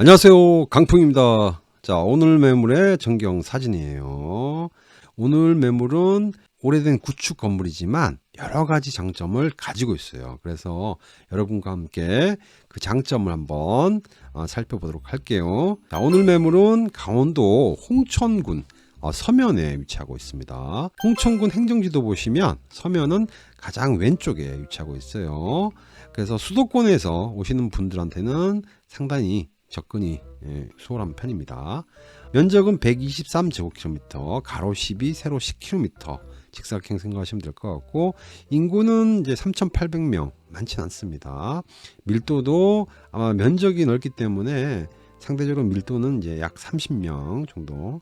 안녕하세요. 강풍입니다. 자, 오늘 매물의 전경 사진이에요. 오늘 매물은 오래된 구축 건물이지만 여러 가지 장점을 가지고 있어요. 그래서 여러분과 함께 그 장점을 한번 어, 살펴보도록 할게요. 자, 오늘 매물은 강원도 홍천군 어, 서면에 위치하고 있습니다. 홍천군 행정지도 보시면 서면은 가장 왼쪽에 위치하고 있어요. 그래서 수도권에서 오시는 분들한테는 상당히 접근이 예, 수월한 편입니다. 면적은 123제곱킬로미터, 가로 12, 세로 10km 직사각형 생각하시면 될 것 같고 인구는 이제 3,800명 많지는 않습니다. 밀도도 아마 면적이 넓기 때문에 상대적으로 밀도는 이제 약 30명 정도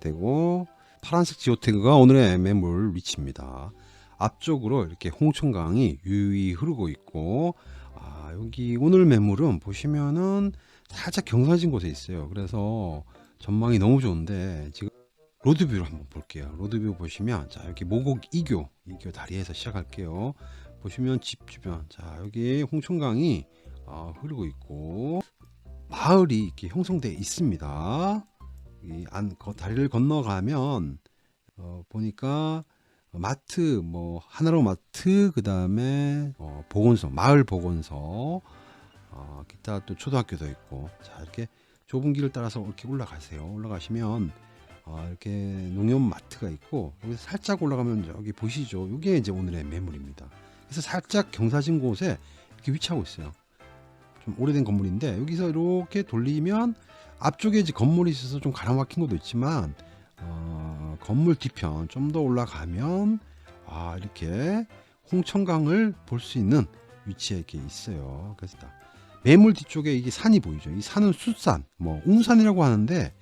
되고 파란색 지오테그가 오늘의 매물 위치입니다. 앞쪽으로 이렇게 홍천강이 유유히 흐르고 있고 아, 여기 오늘 매물은 보시면은 살짝 경사진 곳에 있어요. 그래서 전망이 너무 좋은데 지금 로드뷰를 한번 볼게요. 로드뷰 보시면 자 여기 모곡 이교 이교 다리에서 시작할게요. 보시면 집 주변 자 여기 홍천강이 어, 흐르고 있고 마을이 이렇게 형성돼 있습니다. 이안 거- 다리를 건너가면 어, 보니까 마트 뭐 하나로 마트 그 다음에 어, 보건소 마을 보건소 어, 기타 또 초등학교도 있고. 자 이렇게 좁은 길을 따라서 이렇게 올라가세요. 올라가시면 어, 이렇게 농협 마트가 있고 여기서 살짝 올라가면 여기 보시죠? 이게 이제 오늘의 매물입니다. 그래서 살짝 경사진 곳에 이렇게 위치하고 있어요. 좀 오래된 건물인데 여기서 이렇게 돌리면 앞쪽에 이제 건물이 있어서 좀 가라막힌 것도 있지만 어, 건물 뒤편 좀 더 올라가면 아 이렇게 홍천강을 볼 수 있는 위치에 이렇게 있어요. 그래서 다 매물 뒤쪽에 이게 산이 보이죠. 이 산은 숫산, 뭐 웅산이라고 하는데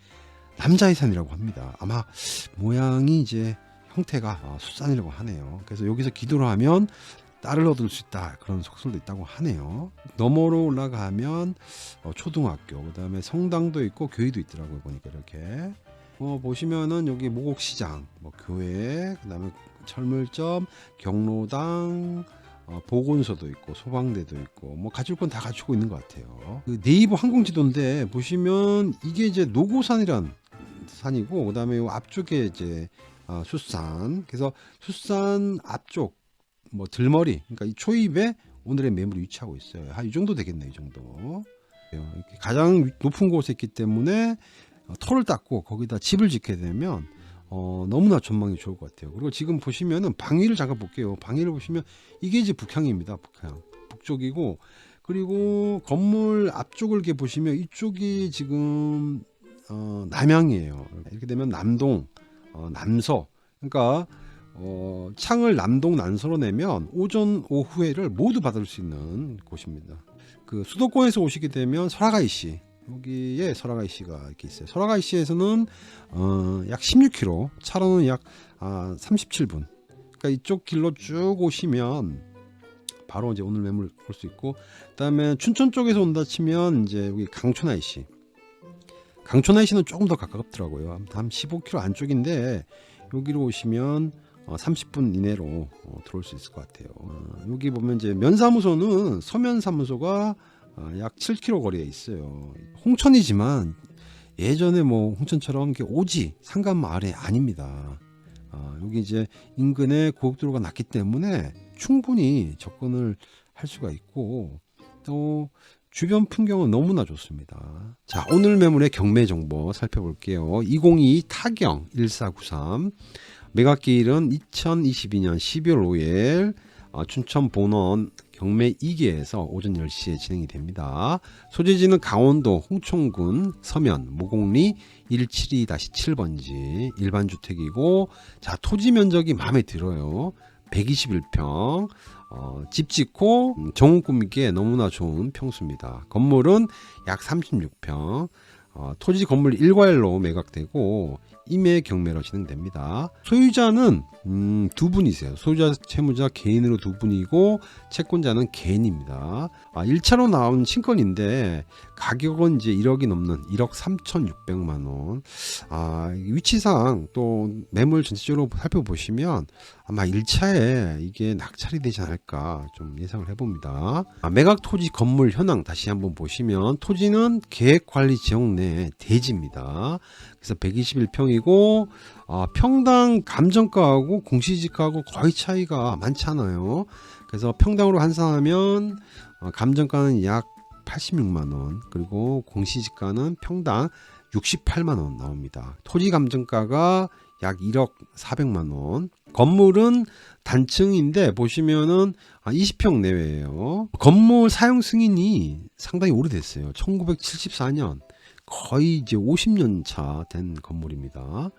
남자의 산이라고 합니다. 아마 모양이 이제 형태가 어, 숫산이라고 하네요. 그래서 여기서 기도를 하면 딸을 얻을 수 있다 그런 속설도 있다고 하네요. 너머로 올라가면 어, 초등학교, 그다음에 성당도 있고 교회도 있더라고요. 보니까 이렇게 어, 보시면은 여기 모곡시장, 뭐 교회, 그다음에 철물점, 경로당, 어, 보건소도 있고 소방대도 있고 뭐 가질 건다 갖추고 있는 것 같아요. 그 네이버 항공지도인데 보시면 이게 이제 노고산이란 산이고 그다음에 요 앞쪽에 이제 아, 숫산. 그래서 숫산 앞쪽 뭐 들머리, 그러니까 이 초입에 오늘의 매물이 위치하고 있어요. 한 이 정도 되겠네, 이 정도. 가장 위- 높은 곳에 있기 때문에 어, 터를 닦고 거기다 집을 짓게 되면 어, 너무나 전망이 좋을 것 같아요. 그리고 지금 보시면은 방위를 잠깐 볼게요. 방위를 보시면 이게 이제 북향입니다. 북향. 북쪽이고 그리고 건물 앞쪽을 이렇게 보시면 이쪽이 지금 어, 남향이에요. 이렇게 되면 남동, 어, 남서. 그러니까 어, 창을 남동 난서로 내면 오전 오후에를 모두 받을 수 있는 곳입니다. 그 수도권에서 오시게 되면 설화가이 씨 여기에 설화가 이 씨가 이렇게 있어요. 설화가 이 씨에서는 어, 약 16km, 차로는 약 아, 37분. 그러니까 이쪽 길로 쭉 오시면 바로 이제 오늘 매물 볼 수 있고, 그다음에 춘천 쪽에서 온다 치면 이제 여기 강촌 아이 씨. 강촌 아이 씨는 조금 더 가깝더라고요. 한 15km 안쪽인데 여기로 오시면 어, 30분 이내로 어, 들어올 수 있을 것 같아요. 어, 여기 보면 이제 면사무소는 서면사무소가 어, 약 7km 거리에 있어요. 홍천이지만 예전에 뭐 홍천처럼 오지 상간 마을이 아닙니다. 아, 여기 이제 인근에 고속도로가 났기 때문에 충분히 접근을 할 수가 있고 또 주변 풍경은 너무나 좋습니다. 자, 오늘 매물의 경매 정보 살펴볼게요. 202 타경 1493 매각기일은 2022년 12월 5일 어, 춘천 본원 경매 2기에서 오전 10시에 진행이 됩니다. 소재지는 강원도 홍천군 서면 모곡리 172-7번지 일반 주택이고 자 토지 면적이 마음에 들어요. 121평 어, 집 짓고 음, 정원 꾸미기에 너무나 좋은 평수입니다. 건물은 약 36평 어, 토지 건물 일괄로 매각되고 임의 경매로 진행됩니다. 소유자는 음, 두 분이세요. 소유자 채무자 개인으로 두 분이고 채권자는 개인입니다. 아, 1차로 나온 신건인데 가격은 이제 1억이 넘는 1억 3,600만 원. 아, 위치상 또 매물 전체적으로 살펴보시면 아마 1차에 이게 낙찰이 되지 않을까 좀 예상을 해봅니다. 아, 매각 토지 건물 현황 다시 한번 보시면 토지는 계획관리 지역 내 대지입니다. 그래서 121평이고 아, 평당 감정가하고 공시지가하고 거의 차이가 많지 않아요. 그래서 평당으로 환산하면 어, 감정가는 약 86만 원 그리고 공시지가는 평당 68만 원 나옵니다. 토지 감정가가 약 1억 400만 원. 건물은 단층인데 보시면은 아, 20평 내외예요. 건물 사용 승인이 상당히 오래됐어요. 1974년 거의 이제 50년 차 된 건물입니다.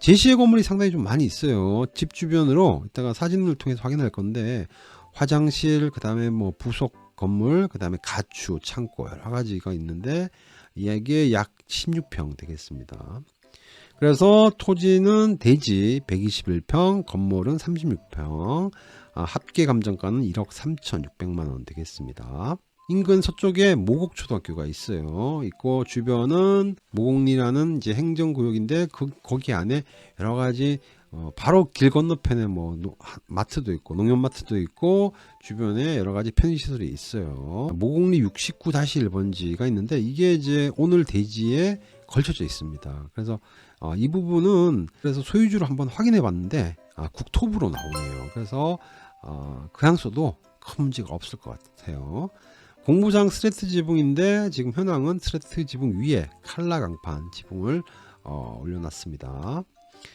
제시의 건물이 상당히 좀 많이 있어요. 집 주변으로 이따가 사진을 통해서 확인할 건데 화장실 그 다음에 뭐 부속 건물 그 다음에 가축 창고 여러 가지가 있는데 이게 약 16평 되겠습니다. 그래서 토지는 대지 121평, 건물은 36평, 아, 합계 감정가는 1억 3,600만 원 되겠습니다. 인근 서쪽에 모곡초등학교가 있어요. 있고 주변은 모곡리라는 이제 행정구역인데 그 거기 안에 여러 가지 어, 바로 길 건너편에 뭐 노- 하- 마트도 있고 농협마트도 있고 주변에 여러 가지 편의시설이 있어요. 모곡리 69-1번지가 있는데 이게 이제 오늘 대지에 걸쳐져 있습니다. 그래서 어, 이 부분은 그래서 소유주를 한번 확인해 봤는데 아, 국토부로 나오네요. 그래서 어, 그 향소도 큰 문제가 없을 것 같아요. 공부장 스레트 지붕인데 지금 현황은 스레트 지붕 위에 칼라 강판 지붕을 어, 올려놨습니다.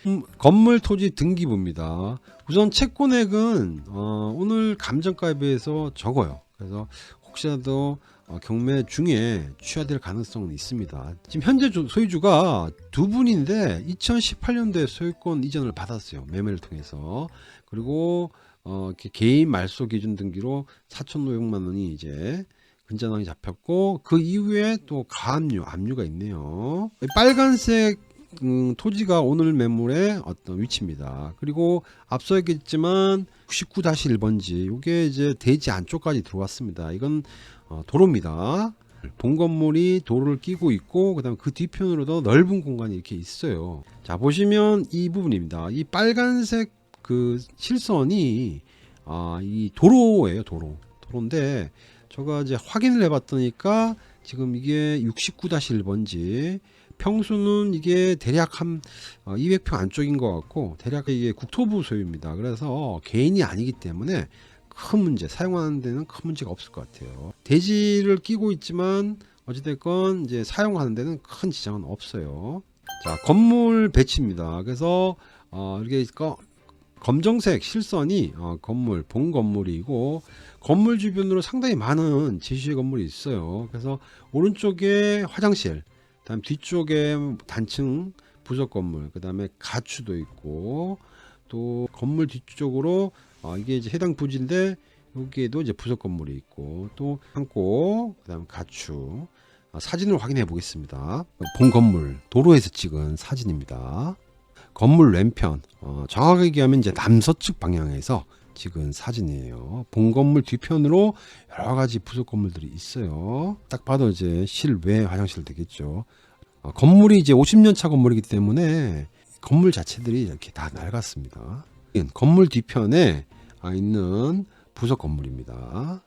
음, 건물 토지 등기부입니다. 우선 채권액은 어, 오늘 감정가에 비해서 적어요. 그래서 혹시라도 어, 경매 중에 취하될 가능성은 있습니다. 지금 현재 조- 소유주가 두 분인데 2018년도에 소유권 이전을 받았어요. 매매를 통해서. 그리고 어, 개인 말소 기준 등기로 4,500만 원이 이제 근저당이 잡혔고 그 이후에 또 가압류, 압류가 있네요. 빨간색 음, 토지가 오늘 매물의 어떤 위치입니다. 그리고 앞서 얘기했지만 69-1번지 이게 이제 대지 안쪽까지 들어왔습니다. 이건 어, 도로입니다. 본 건물이 도로를 끼고 있고 그다음 그 뒤편으로도 넓은 공간이 이렇게 있어요. 자 보시면 이 부분입니다. 이 빨간색 그 실선이 아, 이 도로예요, 도로. 도로인데 제가 이제 확인을 해봤더니까 지금 이게 69-1번지 평수는 이게 대략 한 어, 200평 안쪽인 것 같고 대략 이게 국토부 소유입니다. 그래서 개인이 아니기 때문에 큰 문제 사용하는 데는 큰 문제가 없을 것 같아요. 대지를 끼고 있지만 어찌됐건 이제 사용하는 데는 큰 지장은 없어요. 자 건물 배치입니다. 그래서 어, 이렇게 꺼- 검정색 실선이 어, 건물 본 건물이고 건물 주변으로 상당히 많은 제시의 건물이 있어요. 그래서 오른쪽에 화장실, 그다음 뒤쪽에 단층 부속 건물, 그 다음에 가추도 있고 또 건물 뒤쪽으로 어, 이게 이제 해당 부지인데 여기에도 이제 부속 건물이 있고 또 창고, 그다음 가추 아, 사진을 확인해 보겠습니다. 본 건물 도로에서 찍은 사진입니다. 건물 왼편 어, 정확하게 얘기하면 이제 남서측 방향에서 찍은 사진이에요. 본 건물 뒤편으로 여러 가지 부속 건물들이 있어요. 딱 봐도 이제 실외 화장실 되겠죠. 어, 건물이 이제 50년 차 건물이기 때문에 건물 자체들이 이렇게 다 낡았습니다. 건물 뒤편에 아, 있는 부속 건물입니다.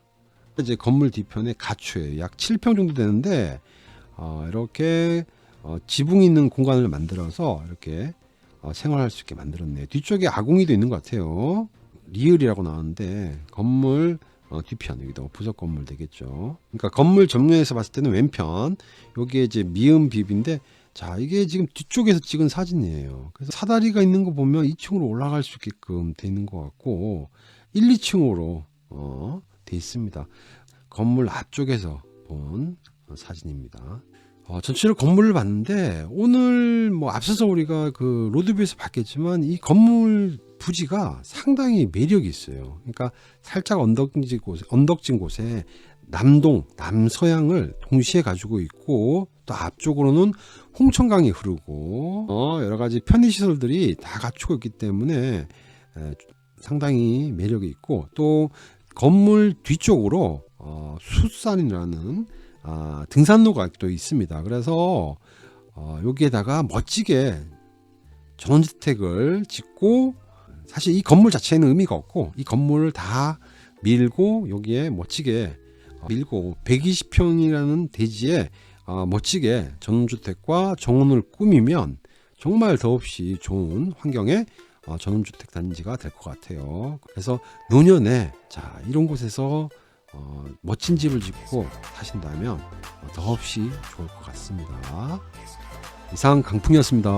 이제 건물 뒤편에 가추예요. 약 7평 정도 되는데 어, 이렇게 어, 지붕 있는 공간을 만들어서 이렇게 어, 생활할 수 있게 만들었네요. 뒤쪽에 아궁이도 있는 것 같아요. 리을이라고 나왔는데 건물 어, 뒤편 여기도 부속 건물 되겠죠. 그러니까 건물 정면에서 봤을 때는 왼편 여기에 이제 미음 비비인데 자 이게 지금 뒤쪽에서 찍은 사진이에요. 그래서 사다리가 있는 거 보면 2층으로 올라갈 수 있게끔 돼 있는 것 같고 1, 2층으로 어, 돼 있습니다. 건물 앞쪽에서 본 어, 사진입니다. 어, 전체로 건물을 봤는데 오늘 뭐 앞서서 우리가 그 로드뷰에서 봤겠지만 이 건물 부지가 상당히 매력이 있어요. 그러니까 살짝 언덕진 곳, 언덕진 곳에 남동, 남서양을 동시에 가지고 있고 또 앞쪽으로는 홍천강이 흐르고 어, 여러 가지 편의 시설들이 다 갖추고 있기 때문에 에, 상당히 매력이 있고 또 건물 뒤쪽으로 어, 숫산이라는 아, 등산로가 또 있습니다. 그래서 어, 여기에다가 멋지게 전원주택을 짓고 사실 이 건물 자체에는 의미가 없고 이 건물을 다 밀고 여기에 멋지게 어, 밀고 120평이라는 대지에 어, 멋지게 전원주택과 정원을 꾸미면 정말 더없이 좋은 환경의 어, 전원주택 단지가 될 것 같아요. 그래서 노년에 자 이런 곳에서 어, 멋진 집을 짓고 사신다면 어, 더없이 좋을 것 같습니다. 이상 강풍이었습니다.